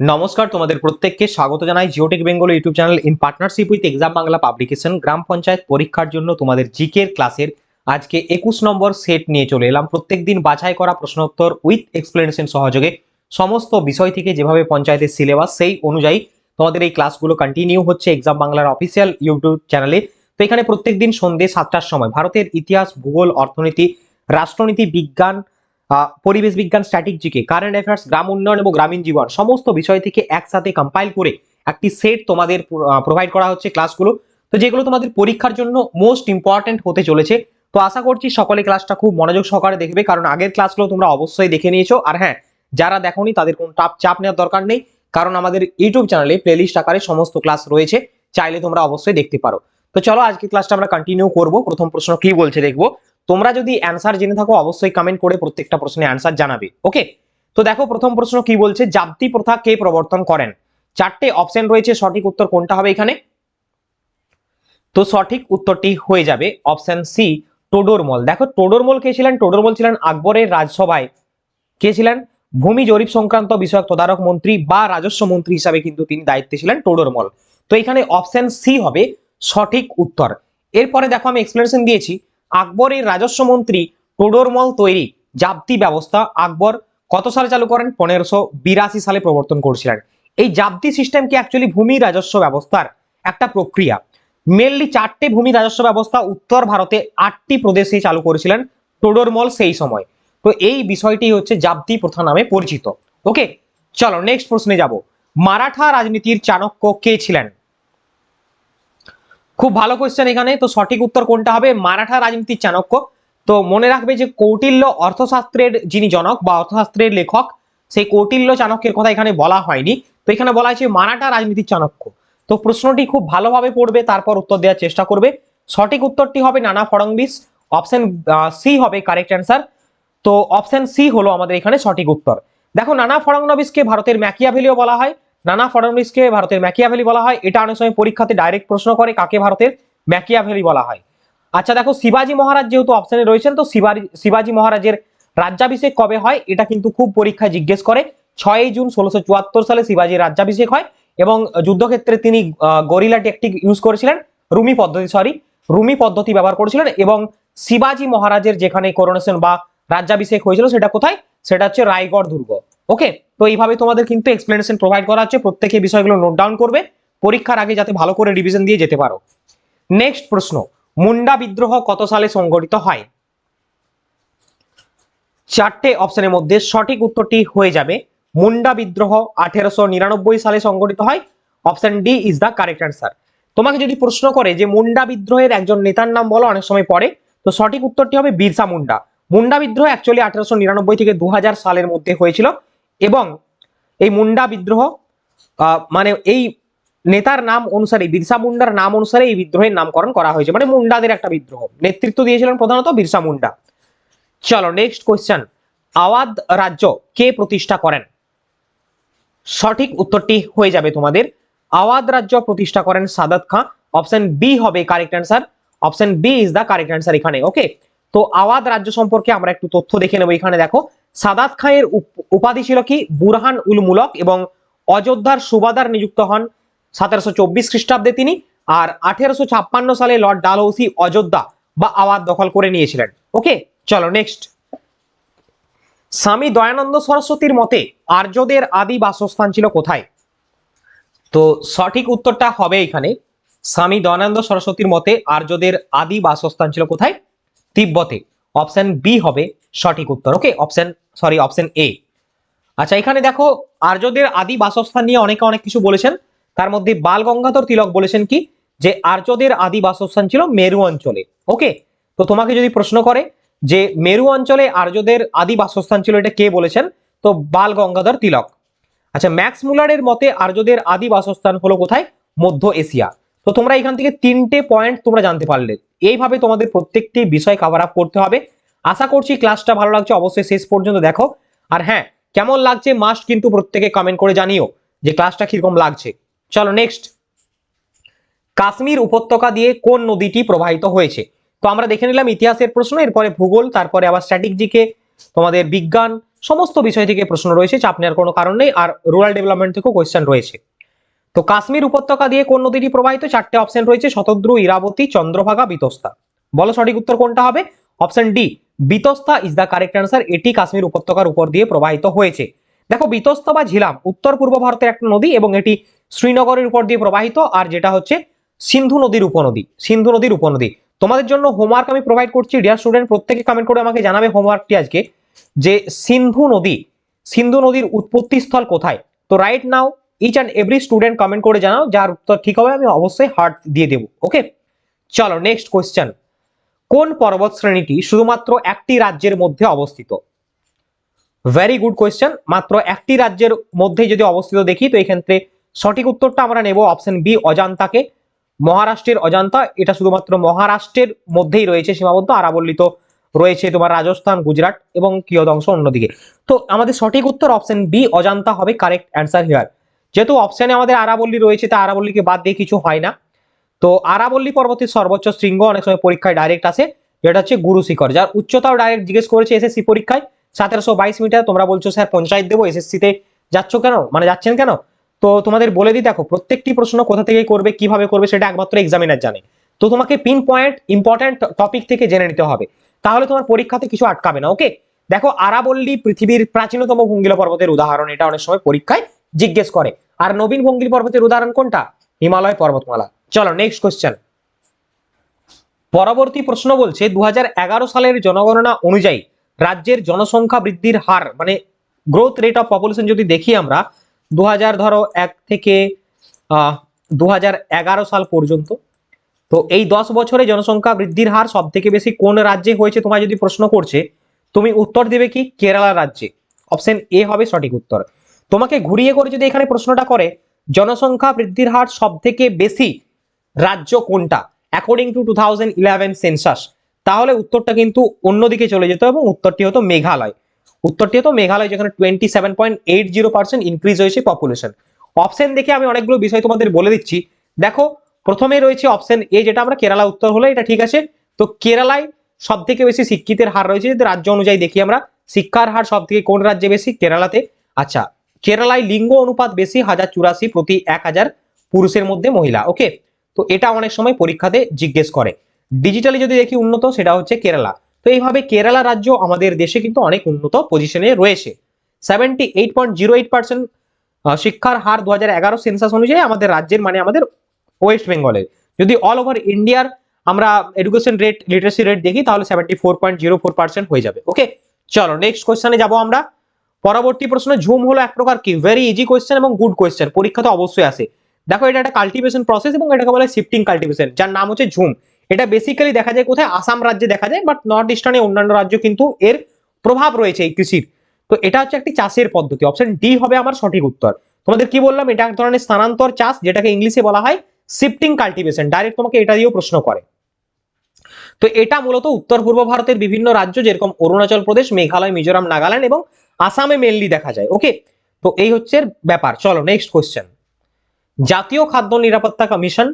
নমস্কার, তোমাদের প্রত্যেককে স্বাগত জানাই Geotech Bengal YouTube channel in partnership with exam Bangla publication গ্রাম পঞ্চায়েত পরীক্ষার জন্য তোমাদের জিকের ক্লাসের আজকে একুশ নম্বর সেট নিয়ে চলে এলাম। প্রত্যেকদিন বাছাই করা প্রশ্নোত্তর উইথ এক্সপ্লেনেশন সহযোগে সমস্ত বিষয় থেকে যেভাবে পঞ্চায়েতের সিলেবাস সেই অনুযায়ী তোমাদের এই ক্লাসগুলো কন্টিনিউ হচ্ছে এক্সাম বাংলার অফিসিয়াল ইউটিউব চ্যানেলে তো এখানে প্রত্যেকদিন সন্ধ্যে সাতটার সময় ভারতের ইতিহাস, ভূগোল, অর্থনীতি, রাষ্ট্রনীতি, বিজ্ঞান পরিবেশ বিজ্ঞান স্ট্র্যাটেজিকে কারেন্ট অ্যাফেয়ার্স গ্রাম উন্নয়ন এবং গ্রামীণ জীবন, সমস্ত বিষয় থেকে একসাথে কম্পাইল করে একটি সেট তোমাদের প্রোভাইড করা হচ্ছে ক্লাসগুলো তো যেগুলো তোমাদের পরীক্ষার জন্য মোস্ট ইম্পর্ট্যান্ট হতে চলেছে। তো আশা করছি সকলে ক্লাসটা খুব মনোযোগ সহকারে দেখবে, কারণ আগের ক্লাসগুলো তোমরা অবশ্যই দেখে নিয়েছো। আর হ্যাঁ যারা দেখোনি তাদের কোনো চাপ চাপ নেওয়ার দরকার নেই, কারণ আমাদের ইউটিউব চ্যানেলে প্লেলিস্ট আকারে সমস্ত ক্লাস রয়েছে। চাইলে তোমরা অবশ্যই দেখতে পারো। তো চলো আজকে ক্লাসটা আমরা কন্টিনিউ করব। প্রথম প্রশ্ন কি বলছে দেখব? তোমরা যদি অ্যান্সার জেনে থাকো, অবশ্যই কমেন্ট করে প্রত্যেকটা প্রশ্নের অ্যান্সার জানাবে ওকে তো দেখো, প্রথম প্রশ্ন কি বলছে? জাপ্তি প্রথা কে প্রবর্তন করেন? চারটে অপশন রয়েছে, সঠিক উত্তর কোনটা হবে এখানে? তো সঠিক উত্তরটি হয়ে যাবে অপশন সি টোডরমল। দেখো, টোডরমল কে ছিলেন? টোডরমল ছিলেন আকবরের রাজসভায়। কে ছিলেন? ভূমি জরিপ সংক্রান্ত বিষয়ক তদারক মন্ত্রী বা রাজস্ব মন্ত্রী হিসাবে কিন্তু তিনি দায়িত্বে ছিলেন টোডরমল। তো এখানে অপশন সি হবে সঠিক উত্তর। এরপরে দেখো, আমি এক্সপ্লেনেশন দিয়েছি। আকবরের রাজস্ব মন্ত্রী টোডরমল তৈরি জাপ্তি ব্যবস্থা। আকবর কত সালে চালু করেন? পনেরোশো বিরাশি সালে প্রবর্তন করেছিলেন। এই জাপ্তি সিস্টেম কি অ্যাকচুয়ালি ভূমি রাজস্ব ব্যবস্থার একটা প্রক্রিয়া। মেনলি চারটে ভূমি রাজস্ব ব্যবস্থা উত্তর ভারতে আটটি প্রদেশে চালু করেছিলেন টোডরমল সেই সময়। তো এই বিষয়টি হচ্ছে জাপ্তি প্রথা নামে পরিচিত। ওকে চলো নেক্সট প্রশ্নে যাব। মারাঠা রাজনীতির চাণক্য কে ছিলেন? খুব ভালো কোয়েশ্চেন এখানে। তো সঠিক উত্তর কোনটা হবে? মারাঠা রাজনীতির চাণক্য। তো মনে রাখবে যে কৌটিল্য অর্থশাস্ত্রের যিনি জনক বা অর্থশাস্ত্রের লেখক, সেই কৌটিল্য চাণক্যের কথা এখানে বলা হয়নি। তো এখানে বলা হয়েছে মারাঠা রাজনীতির চাণক্য। তো প্রশ্নটি খুব ভালোভাবে পড়বে, তারপর উত্তর দেওয়ার চেষ্টা করবে। সঠিক উত্তরটি হবে নানা ফড়ংবিস অপশন সি হবে কারেক্ট অ্যান্সার তো অপশন সি হলো আমাদের এখানে সঠিক উত্তর। দেখো, নানা ফড়ংনবিসকে ভারতের ম্যাকিয়াভেলিও বলা হয়। নানা ফড়নবিসকে ভারতের ম্যাকিয়াভেলি বলা হয়। এটা অনেক সময় পরীক্ষাতে ডাইরেক্ট প্রশ্ন করে কাকে ভারতের ম্যাকিয়াভেলি বলা হয়। আচ্ছা দেখো, শিবাজি মহারাজ যেহেতু অপশনে রয়েছেন, তো শিবাজি মহারাজের রাজ্যাভিষেক কবে হয়? এটা কিন্তু খুব পরীক্ষায় জিজ্ঞেস করে। ছয়ই জুন ষোলোশো সালে শিবাজির রাজ্যাভিষেক হয় এবং যুদ্ধক্ষেত্রে তিনি গরিলা টেকটিক ইউজ করেছিলেন, রুমি পদ্ধতি সরি রুমি পদ্ধতি ব্যবহার করেছিলেন এবং শিবাজি মহারাজের যেখানে করোনেশন বা রাজ্যাভিষেক হয়েছিল সেটা কোথায়? সেটা হচ্ছে রায়গড় দুর্গ। ওকে তো এইভাবে তোমাদের কিন্তু এক্সপ্লেনেশন প্রোভাইড করা হচ্ছে প্রত্যেকে বিষয়গুলো নোট ডাউন করবে। পরীক্ষার আগে যাতে ভালো করে রিভিশন দিয়ে যেতে পারো। নেক্সট প্রশ্ন, মুন্ডা বিদ্রোহ কত সালে সংগঠিত হয়? চারটে অপশনের মধ্যে সঠিক উত্তরটি হয়ে যাবে। মুন্ডা বিদ্রোহ আঠেরোশো নিরানব্বই সালে সংগঠিত হয়। Option D is the correct answer তোমাকে যদি প্রশ্ন করে যে মুন্ডা বিদ্রোহের একজন নেতার নাম বলো, অনেক সময় পড়ে। তো সঠিক উত্তরটি হবে বিরসা মুন্ডা। মুন্ডা বিদ্রোহ অ্যাকচুয়ালি আঠেরোশো নিরানব্বই থেকে দু হাজার সালের মধ্যে হয়েছিল। এবং এই মুন্ডা বিদ্রোহ মানে এই নেতার নাম অনুসারে, বিরসা মুন্ডার নাম অনুসারে এই বিদ্রোহের নামকরণ করা হয়েছে। মানে মুন্ডাদের একটা বিদ্রোহ। নেতৃত্ব দিয়েছিলেন প্রধানত বিরসা মুন্ডা। চলো নেক্সট কোয়েশ্চেন আওয়াধ রাজ্য কে প্রতিষ্ঠা করেন? সঠিক উত্তরটি হয়ে যাবে তোমাদের। আওয়াধ রাজ্য প্রতিষ্ঠা করেন সাদাত খাঁ। অপশন বি হবে correct answer option B is the correct answer এখানে ওকে তো আওয়াধ রাজ্য সম্পর্কে আমরা একটু তথ্য দেখে নেব এখানে, দেখো। সাদাত খাঁয়ের উপাধি ছিল কি? বুরহান উল মুলক এবং অযোধ্যার সুবাদার নিযুক্ত হন সতেরোশো চব্বিশ খ্রিস্টাব্দে তিনি আর আঠেরোশো ছাপ্পান্ন সালে লর্ড ডালহৌসি অযোধ্যা বা আওয়াধ দখল করে নিয়েছিলেন। ওকে? চলো নেক্সট। স্বামী দয়ানন্দ সরস্বতীর মতে আর্যদের আদি বাসস্থান ছিল কোথায়? তো সঠিক উত্তরটা হবে এখানে। স্বামী দয়ানন্দ সরস্বতীর মতে আর্যদের আদি বাসস্থান ছিল কোথায়? তিব্বতে। অপশন বি হবে সঠিক উত্তর। Okay? Option sorry option A আচ্ছা এখানে দেখো, আর্যদের আদি বাসস্থান নিয়ে অনেকে অনেক কিছু বলেছেন। তার মধ্যে বাল গঙ্গাধর তিলক বলেছেন কি? যে আর্যদের আদি বাসস্থান ছিল মেরু অঞ্চলে। ওকে তো তোমাকে যদি প্রশ্ন করে যে মেরু অঞ্চলে আর্যদের আদি বাসস্থান ছিল, এটা কে বলেছেন? তো বাল গঙ্গাধর তিলক। আচ্ছা ম্যাক্স মুলারের মতে আর্যদের আদি বাসস্থান হলো কোথায়? মধ্য এশিয়া। তো তোমরা এখান থেকে তিনটে পয়েন্ট তোমরা জানতে পারলে। এইভাবে তোমাদের প্রত্যেকটি বিষয় কভার আপ করতে হবে। আশা করছি ক্লাসটা ভালো লাগছে, অবশ্যই শেষ পর্যন্ত দেখো। আর হ্যাঁ কেমন লাগছে মাস্ট কিন্তু প্রত্যেকে কমেন্ট করে জানিও যে ক্লাসটা কীরকম লাগছে। চলো নেক্সট কাশ্মীর উপত্যকা দিয়ে কোন নদীটি প্রবাহিত হয়েছে? তো আমরা দেখে নিলাম ইতিহাসের প্রশ্ন, এরপরে ভূগোল, তারপরে আবার স্ট্র্যাটেজিকে তোমাদের বিজ্ঞান, সমস্ত বিষয় থেকে প্রশ্ন রয়েছে, চাপ নেওয়ার কোনো কারণ নেই, আর রুরাল ডেভেলপমেন্ট থেকেও কোয়েশ্চেন রয়েছে। তো কাশ্মীর উপত্যকা দিয়ে কোন নদীটি প্রবাহিত? চারটে অপশন রয়েছে, শতদ্রু, ইরাবতী, চন্দ্রভাগা, বিতস্তা। বলো সঠিক উত্তর কোনটা হবে? Option D Vitasta is the correct answer এটি কাশ্মীর উপত্যকার উপর দিয়ে প্রবাহিত হয়েছে। দেখো, বিতস্তা বা ঝিলাম উত্তর পূর্ব ভারতের একটা নদী এবং এটি শ্রীনগরের উপর দিয়ে প্রবাহিত, আর যেটা হচ্ছে সিন্ধু নদীর উপনদী, সিন্ধু নদীর উপনদী। তোমাদের জন্য হোমওয়ার্ক আমি প্রোভাইড করছি ডিয়ার স্টুডেন্ট প্রত্যেকে কমেন্ট করে আমাকে জানাবে হোমওয়ার্কটি আজকে, যে সিন্ধু নদী, সিন্ধু নদীর উৎপত্তি স্থল কোথায়? তো right now each and every student comment করে জানাও, যার উত্তর ঠিক হবে, আমি অবশ্যই হার্ট দিয়ে দেবো। ওকে চলো নেক্সট কোয়েশ্চেন কোন পর্বত শ্রেণীটি শুধুমাত্র একটি রাজ্যের মধ্যে অবস্থিত? ভেরি গুড কোয়েশ্চেন মাত্র একটি রাজ্যের মধ্যেই যদি অবস্থিত দেখি, তো এক্ষেত্রে সঠিক উত্তরটা আমরা নেব অপশন বি অজান্তাকে। মহারাষ্ট্রের অজান্তা, এটা শুধুমাত্র মহারাষ্ট্রের মধ্যেই রয়েছে সীমাবদ্ধ। আরাবল্লী তো রয়েছে তোমার রাজস্থান, গুজরাট এবং কিয়দংশ অন্যদিকে। তো আমাদের সঠিক উত্তর অপশন বি অজান্তা হবে। কারেক্ট অ্যান্সার হিয়ার যেহেতু অপশানে আমাদের আরাবল্লী রয়েছে, তা আরাবল্লীকে বাদ দিয়ে কিছু হয় না। তো আরাবল্লী পর্বতের সর্বোচ্চ শৃঙ্গ অনেক সময় পরীক্ষায় ডাইরেক্ট আসে, যেটা হচ্ছে গুরু শিখর। যার উচ্চতাও ডাইরেক্ট জিজ্ঞেস করেছে এসএসসি পরীক্ষায়, সতেরোশো বাইশ মিটার, তোমরা বলছো, স্যার, পঞ্চায়েত দেবো এসএসসি তে যাচ্ছ কেন? মানে যাচ্ছেন কেন? তো তোমাদের বলে দিই, দেখো, প্রত্যেকটি প্রশ্ন কোথা থেকে করবে, কীভাবে করবে, সেটা একমাত্র এক্সামিনার জানে। তো তোমাকে পিন পয়েন্ট ইম্পর্টেন্ট টপিক থেকে জেনে নিতে হবে। তাহলে তোমার পরীক্ষাতে কিছু আটকাবে না ওকে দেখো, আরাবল্লী পৃথিবীর প্রাচীনতম ভঙ্গিল পর্বতের উদাহরণ, এটা অনেক সময় পরীক্ষায় জিজ্ঞেস করে। আর নবীন ভঙ্গিল পর্বতের উদাহরণ কোনটা? হিমালয় পর্বতমালা। চলো নেক্সট কোশ্চেন পরবর্তী প্রশ্ন বলছে দু হাজার এগারো সালের জনগণনা অনুযায়ী রাজ্যের জনসংখ্যা বৃদ্ধির হার মানে গ্রোথ রেট অফ পপুলেশন যদি দেখি আমরা দু হাজার ধরো এক থেকে দু হাজার এগারো সাল পর্যন্ত, তো এই দশ বছরে জনসংখ্যা বৃদ্ধির হার সব থেকে বেশি কোন রাজ্যে হয়েছে তোমায় যদি প্রশ্ন করছে, তুমি উত্তর দেবে কি? কেরালা রাজ্যে। অপশন এ হবে সঠিক উত্তর। তোমাকে ঘুরিয়ে করে যদি এখানে প্রশ্নটা করে, জনসংখ্যা বৃদ্ধির হার সব থেকে বেশি রাজ্য কোনটা? According to two eleven census তাহলে উত্তরটা কিন্তু অন্যদিকে চলে যেত এবং উত্তরটি হতো মেঘালয়। উত্তরটি হতো মেঘালয়, যেখানে twenty seven point eight zero percent increase হয়েছে পপুলেশন অপশন দেখে আমি অনেকগুলো বিষয় তোমাদের বলে দিচ্ছি। দেখো, প্রথমে রয়েছে অপশন এ যেটা আমরা কেরালা উত্তর হলো, এটা ঠিক আছে। তো কেরালায় সব থেকে বেশি শিক্ষিতের হার রয়েছে, যদি রাজ্য অনুযায়ী দেখি আমরা, শিক্ষার হার সব থেকে কোন রাজ্যে বেশি? কেরালাতে। আচ্ছা কেরালায় লিঙ্গ অনুপাত বেশি, হাজার চুরাশি প্রতি এক হাজার পুরুষের মধ্যে মহিলা ওকে তো এটা অনেক সময় পরীক্ষাতে জিজ্ঞেস করে। ডিজিটালি যদি দেখি উন্নত, সেটা হচ্ছে কেরালা। তো এইভাবে কেরালা রাজ্য আমাদের দেশে কিন্তু অনেক উন্নত পজিশনে রয়েছে। Seventy eight point zero eight percent শিক্ষার হার দু হাজার এগারো সেন্সাস অনুযায়ী আমাদের রাজ্যের মানে আমাদের ওয়েস্ট বেঙ্গলের যদি অল ওভার ইন্ডিয়ার আমরা এডুকেশন রেট লিটারেসি রেট দেখি, তাহলে seventy four point zero four percent হয়ে যাবে। ওকে চলো নেক্সট কোয়েশ্চেনে যাব আমরা। পরবর্তী প্রশ্ন, ঝুম হলো এক প্রকার কি? ভেরি ইজি কোয়েশ্চেন এবং গুড কোয়েশ্চেন পরীক্ষা তো অবশ্যই আসে। দেখো এটা একটা কাল্টিভেশন প্রসেস এবং এটাকে বলে শিফটিং কাল্টিভেশন যার নাম হচ্ছে ঝুম। এটা বেসিক্যালি দেখা যায় কোথায়? আসাম রাজ্যে দেখা যায় বাট নর্থ ইস্টার্নে অন্যান্য রাজ্য কিন্তু এর প্রভাব রয়েছে এই কৃষির। তো এটা হচ্ছে একটি চাষের পদ্ধতি। অপশন ডি হবে আমার সঠিক উত্তর। তোমাদের কি বললাম? এটা এক ধরনের স্থানান্তর চাষ, যেটাকে ইংলিশে বলা হয় শিফটিং কাল্টিভেশন ডাইরেক্ট তোমাকে এটা দিয়েও প্রশ্ন করে। তো এটা মূলত উত্তর পূর্ব ভারতের বিভিন্ন রাজ্য, যেরকম অরুণাচল প্রদেশ, মেঘালয়, মিজোরাম, নাগাল্যান্ড এবং আসামে মেনলি দেখা যায়। ওকে তো এই হচ্ছে ব্যাপার। চলো নেক্সট কোয়েশ্চেন জাতীয় খাদ্য নিরাপত্তা কমিশন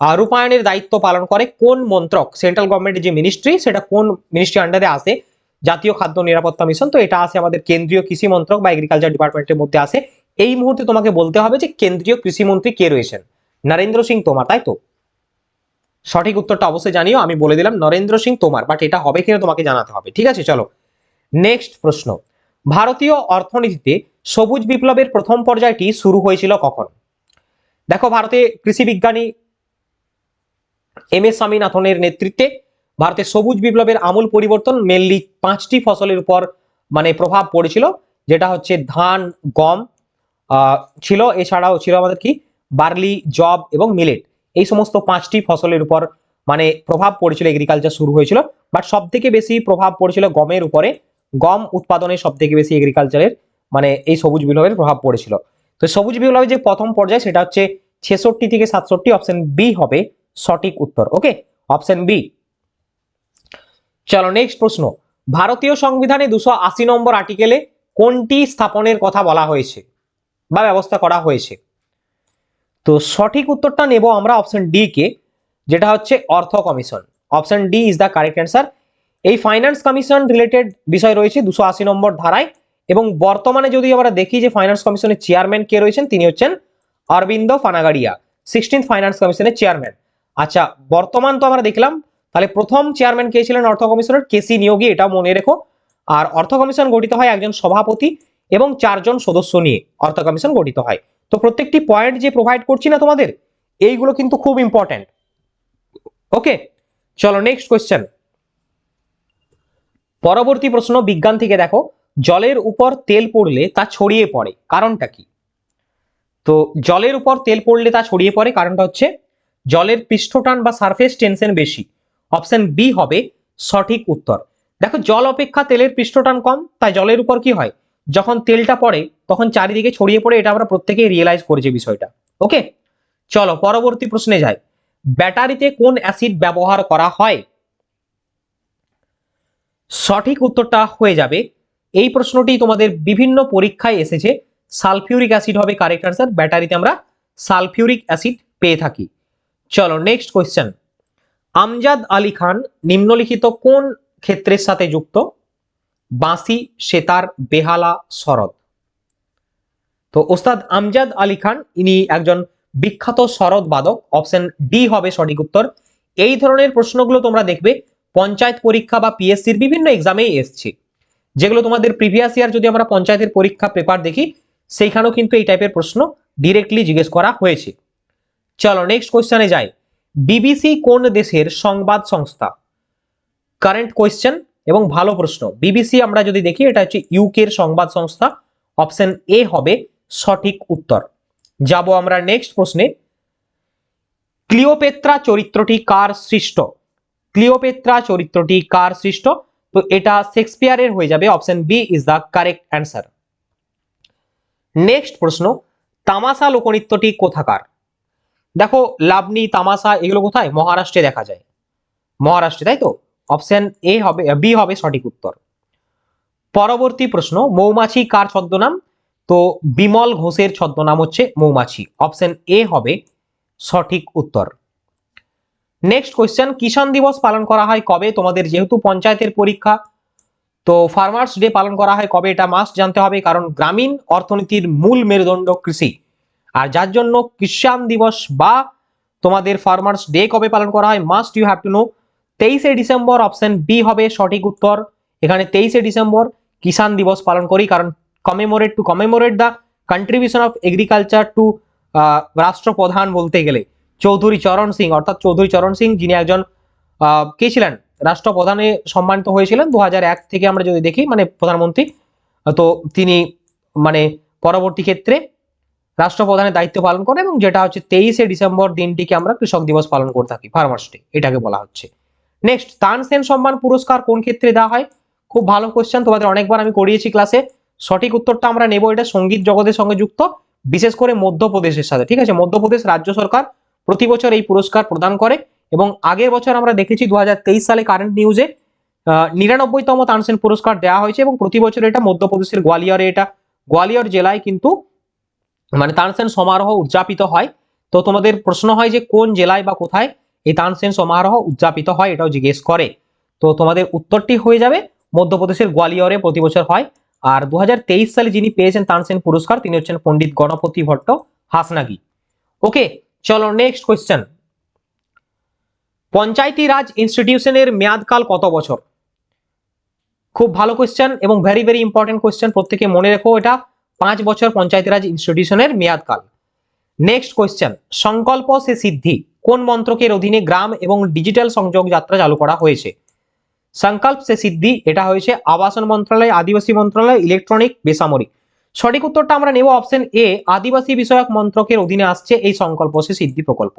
রূপায়ণের দায়িত্ব পালন করে কোন মন্ত্রক, সেন্ট্রাল গভর্নমেন্টের যে মিনিস্ট্রি সেটা কোন মিনিস্ট্রি আন্ডারে আসে জাতীয় খাদ্য নিরাপত্তা মিশন তো এটা আছে আমাদের কেন্দ্রীয় কৃষি মন্ত্রক বা এগ্রিকালচার ডিপার্টমেন্টের মধ্যে আসে এই মুহূর্তে তোমাকে বলতে হবে যে কেন্দ্রীয় কৃষি মন্ত্রী কে রয়েছেন? নরেন্দ্র সিং তোমার, তাই তো? সঠিক উত্তরটা অবশ্যই জানিও, আমি বলে দিলাম নরেন্দ্র সিং তোমার বাট এটা হবে কিনা তোমাকে জানাতে হবে, ঠিক আছে? চলো। নেক্সট প্রশ্ন। ভারতীয় অর্থনীতিতে সবুজ বিপ্লবের প্রথম পর্যায়টি শুরু হয়েছিল কখন? দেখো ভারতে কৃষি বিজ্ঞানী এম এস স্বামীনাথনের নেতৃত্বে ভারতের সবুজ বিপ্লবের আমূল পরিবর্তন মেনলি পাঁচটি ফসলের উপর মানে প্রভাব পড়েছিল, যেটা হচ্ছে ধান, গম ছিল, এছাড়াও ছিল আমাদের কি? বার্লি জব এবং মিলেট। এই সমস্ত পাঁচটি ফসলের উপর মানে প্রভাব পড়েছিল এগ্রিকালচার শুরু হয়েছিল। বাট সব থেকে বেশি প্রভাব পড়েছিল গমের উপরে। গম উৎপাদনে সব থেকে বেশি এগ্রিকালচারের মানে এই সবুজ বিপ্লবের প্রভাব পড়েছিল। তো সবুজ বিপ্লবের যে প্রথম পর্যায়, সেটা হচ্ছে ছেষট্টি থেকে সাতষট্টি অপশন বি হবে সঠিক উত্তর ওকে অপশন বি চলো নেক্সট প্রশ্ন। ভারতীয় সংবিধানে দুশো আশি নম্বর আর্টিকেলে কোনটি স্থাপনের কথা বলা হয়েছে বা ব্যবস্থা করা হয়েছে? তো সঠিক উত্তরটা নেব আমরা অপশন ডি কে, যেটা হচ্ছে অর্থ commission. Option D is the correct answer এই ফাইন্যান্স কমিশন রিলেটেড বিষয় রয়েছে দুশো আশি নম্বর ধারায়। এবং বর্তমানে যদি আমরা দেখি যে ফাইন্যান্স কমিশনের চেয়ারম্যান কে রয়েছেন, তিনি হচ্ছেন অরবিন্দ ফানাগাড়িয়া সিক্সটিন ফাইন্যান্স কমিশনের চেয়ারম্যান আচ্ছা বর্তমান তো আমরা দেখলাম, তাহলে প্রথম চেয়ারম্যান কে ছিলেন অর্থ কমিশনের কেসি নিয়োগী এটা মনে রেখো। আর অর্থ কমিশন গঠিত হয় একজন সভাপতি এবং চারজন সদস্য নিয়ে অর্থ কমিশন গঠিত হয়। তো প্রত্যেকটি পয়েন্ট যে প্রোভাইড করছি না তোমাদের, এইগুলো কিন্তু খুব ইম্পর্টেন্ট ওকে, চলো নেক্সট কোয়েশ্চেন পরবর্তী প্রশ্ন বিজ্ঞান থেকে দেখো। জলের উপর তেল পড়লে তা ছড়িয়ে পড়ে। কারণটা কি? তো জলের উপর তেল পড়লে তা ছড়িয়ে পড়ে, কারণটা হচ্ছে জলের পৃষ্ঠটান বা সারফেস টেনশন বেশি। অপশন বি হবে সঠিক উত্তর। দেখো, জল অপেক্ষা তেলের পৃষ্ঠটান কম, তাই জলের উপর কি হয়? যখন তেলটা পড়ে, তখন চারিদিকে ছড়িয়ে পড়ে, এটা আমরা প্রত্যেকেই রিয়েলাইজ করেছি বিষয়টা। ওকে চলো, পরবর্তী প্রশ্নে যাই। ব্যাটারিতে কোন অ্যাসিড ব্যবহার করা হয়? সঠিক উত্তরটা হয়ে যাবে এই প্রশ্নটি তোমাদের বিভিন্ন পরীক্ষায় এসেছে। সালফিউরিক অ্যাসিড হবে কারেক্ট আনসার ব্যাটারিতে আমরা সালফিউরিক অ্যাসিড পেয়ে থাকি। চলো নেক্সট কোয়েশ্চেন আমজাদ আলী খান নিম্নলিখিত কোন ক্ষেত্রের সাথে যুক্ত? বাঁশি, সেতার, বেহালা, শরৎ। তো ওস্তাদ আমজাদ আলী খান, ইনি একজন বিখ্যাত শরৎ বাদক। অপশন ডি হবে সঠিক উত্তর। এই ধরনের প্রশ্নগুলো তোমরা দেখবে পঞ্চায়েত পরীক্ষা বা পিএসসির বিভিন্ন এক্সামেই এসছে। যেগুলো তোমাদের প্রিভিয়াস ইয়ার যদি আমরা পঞ্চায়েতের পরীক্ষা পেপার দেখি, সেইখানেও কিন্তু এই টাইপের প্রশ্ন ডিরেক্টলি জিজ্ঞেস করা হয়েছে। চলো নেক্সট কোয়েশ্চেনে যাই। বিবিসি কোন দেশের সংবাদ সংস্থা? কারেন্ট কোয়েশ্চেন এবং ভালো প্রশ্ন। বিবিসি আমরা যদি দেখি, এটা হচ্ছে ইউকের সংবাদ সংস্থা। অপশন এ হবে সঠিক উত্তর। যাব আমরা নেক্সট প্রশ্নে। ক্লিওপেত্রা চরিত্রটি কার সৃষ্ট? ক্লিওপেত্রা চরিত্রটি কার সৃষ্ট? তো এটা শেক্সপিয়ারের হয়ে যাবে option B is the correct answer next প্রশ্ন, তামাশা লোকনৃত্যটি কোথাকার? দেখো লাবনি তামাশা এগুলো কোথায়? মহারাষ্ট্রে দেখা যায়। মহারাষ্ট্রে, তাই তো? অপশন এ হবে বি হবে সঠিক উত্তর। পরবর্তী প্রশ্ন, মৌমাছি কার ছদ্মনাম? তো বিমল ঘোষের ছদ্মনাম হচ্ছে মৌমাছি। অপশন এ হবে সঠিক উত্তর। নেক্সট কোয়েশ্চেন কিষাণ দিবস পালন করা হয় কবে? তোমাদের যেহেতু পঞ্চায়েতের পরীক্ষা, তো ফার্মার্স ডে পালন করা হয় কবে? এটা মাস্ট জানতে হবে, কারণ গ্রামীণ অর্থনীতির মূল মেরুদণ্ড কৃষি। আর যার জন্য কিষাণ দিবস বা তোমাদের ফার্মার্স ডে কবে পালন করা হয় must you have to know তেইশে ডিসেম্বর অপশন বি হবে সঠিক উত্তর। এখানে তেইশে ডিসেম্বর কিষাণ দিবস পালন করি, কারণ commemorate to commemorate the contribution of agriculture to রাষ্ট্রপ্রধান বলতে গেলে। চৌধুরী চরণ সিং, অর্থাৎ চৌধুরী চরণ সিং যিনি একজন কে ছিলেন? রাষ্ট্রপ্রধানে সম্মানিত হয়েছিলেন দু থেকে আমরা যদি দেখি মানে প্রধানমন্ত্রী। তো তিনি মানে পরবর্তী ক্ষেত্রে রাষ্ট্রপ্রধানের দায়িত্ব পালন করেন এবং যেটা হচ্ছে তেইশে ডিসেম্বর দিনটিকে আমরা কৃষক দিবস পালন করে থাকি ফার্মার্স ডে এটাকে বলা হচ্ছে। নেক্সট তানসেন সম্মান পুরস্কার কোন ক্ষেত্রে দেওয়া হয়? খুব ভালো কোশ্চেন তোমাদের অনেকবার আমি করিয়েছি ক্লাসে সঠিক উত্তরটা আমরা নেব, এটা সংগীত জগতের সঙ্গে যুক্ত, বিশেষ করে মধ্যপ্রদেশের সাথে, ঠিক আছে? মধ্যপ্রদেশ রাজ্য সরকার প্রতি বছর এই পুরস্কার প্রদান করে এবং আগের বছর আমরা দেখেছি দু হাজার তেইশ সালে কারেন্ট নিউজে নিরানব্বইতম তানসেন পুরস্কার দেওয়া হয়েছে এবং প্রতি বছর এটা মধ্যপ্রদেশের গোয়ালিয়রে এটা, গোয়ালিয়র জেলায় কিন্তু মানে তানসেন সমারোহ উদযাপিত হয়। তো তোমাদের প্রশ্ন হয় যে কোন জেলায় বা কোথায় এই তানসেন সমারোহ উদযাপিত হয় এটাও জিজ্ঞেস করে। তো তোমাদের উত্তরটি হয়ে যাবে, মধ্যপ্রদেশের গোয়ালিয়রে প্রতি বছর হয়। আর দু হাজার তেইশ সালে যিনি পেয়েছেন তানসেন পুরস্কার তিনি হচ্ছেন পণ্ডিত গণপতি ভট্ট হাসনাগি। ওকে চলো নেক্সট কোয়েশ্চেন পঞ্চায়েতি রাজ ইনস্টিটিউশনের মেয়াদকাল কত বছর? খুব ভালো কোয়েশ্চেন এবং ভেরি ভেরি ইম্পর্টেন্ট কোয়েশ্চেন প্রত্যেকে মনে রেখো এটা। পাঁচ বছর পঞ্চায়েতি রাজ ইনস্টিটিউশনের মেয়াদকাল। নেক্সট কোয়েশ্চেন সংকল্প সে সিদ্ধি। কোন মন্ত্রকের অধীনে গ্রাম এবং ডিজিটাল সংযোগ যাত্রা চালু করা হয়েছে? সংকল্প সে সিদ্ধি, এটা হয়েছে আবাসন মন্ত্রণালয় আদিবাসী মন্ত্রণালয় ইলেকট্রনিক বেসামরিক। সঠিক উত্তরটা আমরা নেব অপশন এ আদিবাসী বিষয়ক মন্ত্রকের অধীনে আসছে এই সংকল্প সে সিদ্ধি প্রকল্প।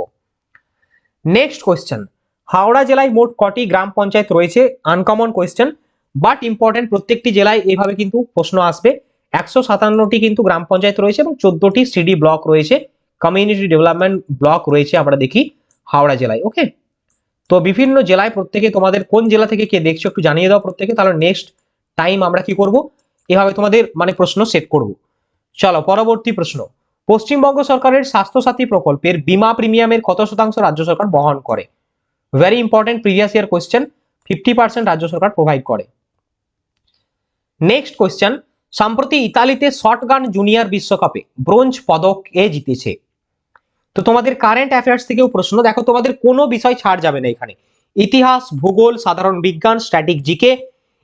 নেক্সট কোয়েশ্চেন হাওড়া জেলায় মোট কটি গ্রাম পঞ্চায়েত রয়েছে? আনকমন কোয়েশ্চেন বাট ইম্পর্টেন্ট প্রত্যেকটি জেলায় এইভাবে কিন্তু প্রশ্ন আসবে। একশো সাতান্নটি কিন্তু গ্রাম পঞ্চায়েত রয়েছে এবং চোদ্দটি সিডি ব্লক রয়েছে। কমিউনিটি ডেভেলপমেন্ট ব্লক রয়েছে আমরা দেখি হাওড়া জেলায় ওকে তো বিভিন্ন জেলায় প্রত্যেকে তোমাদের কোন জেলা থেকে কে দেখছ একটু জানিয়ে দাও প্রত্যেকে, তাহলে নেক্সট টাইম আমরা কি করব? এভাবে তোমাদের মানে প্রশ্ন সেট করব। চলো, পরবর্তী প্রশ্ন। পশ্চিমবঙ্গ সরকারের স্বাস্থ্যসাথী প্রকল্পের বীমা প্রিমিয়ামের কত শতাংশ রাজ্য সরকার বহন করে? Very important previous year question fifty percent রাজ্য সরকার প্রোভাইড করে। নেক্সট কোয়েশ্চেন সম্প্রতি ইতালিতে শটগান জুনিয়র বিশ্বকাপে ব্রোঞ্জ পদক এ জিতেছে? তো তোমাদের কারেন্ট অ্যাফেয়ার্স থেকেও প্রশ্ন, দেখো তোমাদের কোনো বিষয় ছাড় যাবে না এখানে। ইতিহাস, ভূগোল, সাধারণ বিজ্ঞান স্ট্যাটিক জিকে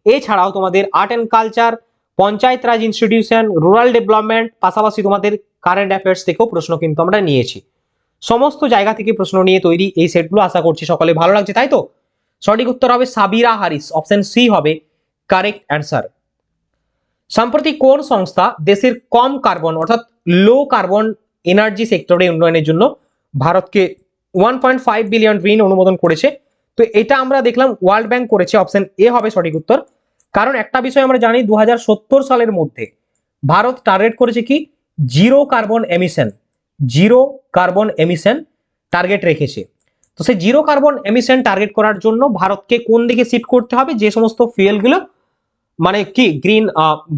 এছাড়াও তোমাদের art and culture panchayat raj institution rural development পাশাপাশি তোমাদের কারেন্ট অ্যাফেয়ার্স থেকেও প্রশ্ন কিন্তু আমরা নিয়েছি। সমস্ত জায়গা থেকে প্রশ্ন নিয়ে তৈরি এই সেটগুলো আশা করছি সকলে ভালো লাগছে, তাই তো? সঠিক উত্তর হবে সাবিরা হারিস অপশন সি হবে কারেক্ট অ্যান্সার সম্প্রতি কোন সংস্থা দেশের কম কার্বন অর্থাৎ লো কার্বন এনার্জি সেক্টরে উন্নয়নের জন্য ভারতকে ওয়ান পয়েন্ট ফাইভ বিলিয়ন ঋণ অনুমোদন করেছে? তো এটা আমরা দেখলাম ওয়ার্ল্ড ব্যাংক করেছে অপশন এ হবে সঠিক উত্তর। কারণ একটা বিষয় আমরা জানি দু হাজার সত্তর সালের মধ্যে ভারত টার্গেট করেছে কি? Zero carbon emission zero carbon emission target রেখেছে। তো সেই জিরো কার্বন এমিশন টার্গেট করার জন্য ভারতকে কোন দিকে শিফট করতে হবে? যে সমস্ত ফুয়েলগুলো মানে কি? গ্রিন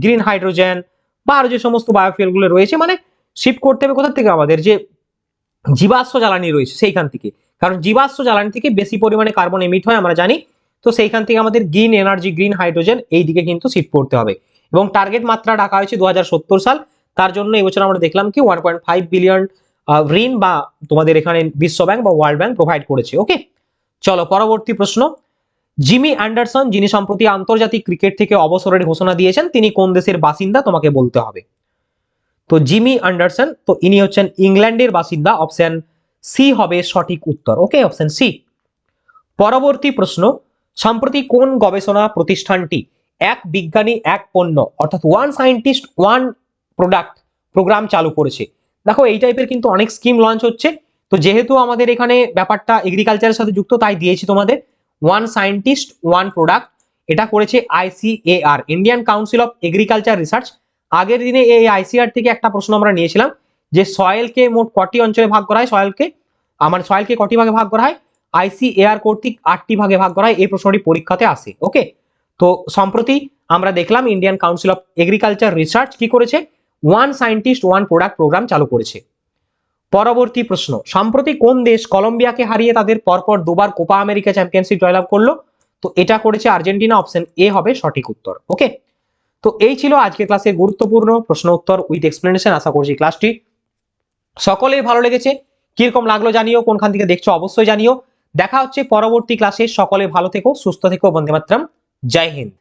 গ্রিন হাইড্রোজেন বা আরও যে সমস্ত বায়োফুয়েলগুলো রয়েছে মানে শিফট করতে হবে কোথা থেকে আমাদের? যে জীবাশ্ম জ্বালানি রয়েছে সেইখান থেকে। কারণ জীবাশ্ম জ্বালানি থেকে বেশি পরিমাণে কার্বন এমিট হয়, আমরা জানি তো সেইখান থেকে আমাদের গ্রিন এনার্জি গ্রিন হাইড্রোজেন এই দিকে কিন্তু শিফট করতে হবে। এবং টার্গেট মাত্রা রাখা হয়েছে দু হাজার সত্তর সাল। তার জন্য এবছর আমরা দেখলাম কি ওয়ান পয়েন্ট ফাইভ বিলিয়ন ঋণ বা তোমাদের এখানে বিশ্ব ব্যাংক বা ওয়ার্ল্ড ব্যাংক প্রোভাইড করেছে ওকে চলো, পরবর্তী প্রশ্ন। জিমি অ্যান্ডারসন, যিনি সম্প্রতি আন্তর্জাতিক ক্রিকেট থেকে অবসরের ঘোষণা দিয়েছেন, তিনি কোন দেশের বাসিন্দা তোমাকে বলতে হবে? তো জিমি অ্যান্ডারসন, তো ইনি হচ্ছেন ইংল্যান্ডের বাসিন্দা। অপশন সি হবে সঠিক উত্তর ওকে অপশন সি পরবর্তী প্রশ্ন। সম্প্রতি কোন গবেষণা প্রতিষ্ঠানটি এক বিজ্ঞানী, এক পণ্য, অর্থাৎ one scientist one product programme চালু করেছে? দেখো, এই টাইপের কিন্তু অনেক স্কিম লঞ্চ হচ্ছে। তো যেহেতু আমাদের এখানে ব্যাপারটা এগ্রিকালচারের সাথে যুক্ত, তাই দিয়েছি তোমাদের। ওয়ান সায়েন্টিস্ট ওয়ান প্রোডাক্ট এটা করেছে ICAR Indian council of agriculture research আগের দিনে এই আইসিআর থেকে একটা প্রশ্ন আমরা নিয়েছিলাম যে সয়েলকে মোট কটি অঞ্চলে ভাগ করা হয়? সয়েলকে আমার সয়েলকে কটি ভাগে ভাগ করা হয়? আইসিএআর কর্তৃক আটটি ভাগে ভাগ করা হয়। এই প্রশ্নটি পরীক্ষাতে আসে। ওকে? তো সম্প্রতি আমরা দেখলাম Indian council of agriculture research কি করেছে? One scientist one product programme চালু করেছে। পরবর্তী প্রশ্ন, সম্প্রতি কোন দেশ কলম্বিয়াকে হারিয়ে তাদের পরপর দুবার কোপা আমেরিকা চ্যাম্পিয়নশিপ জয়লাভ করল? তো এটা করেছে আর্জেন্টিনা অপশন এ হবে সঠিক উত্তর। ওকে? তো এই ছিল আজকের ক্লাসের গুরুত্বপূর্ণ প্রশ্ন উত্তর উইথ এক্সপ্লেনেশন আশা করছি ক্লাসটি সকলেই ভালো লেগেছে। কীরকম লাগল জানিও, কোনখান থেকে দেখছ অবশ্যই জানিও। দেখা হচ্ছে পরবর্তী ক্লাসে সকলে ভালো থেকো সুস্থ থেকো বন্দে মাতরম জয় হিন্দ।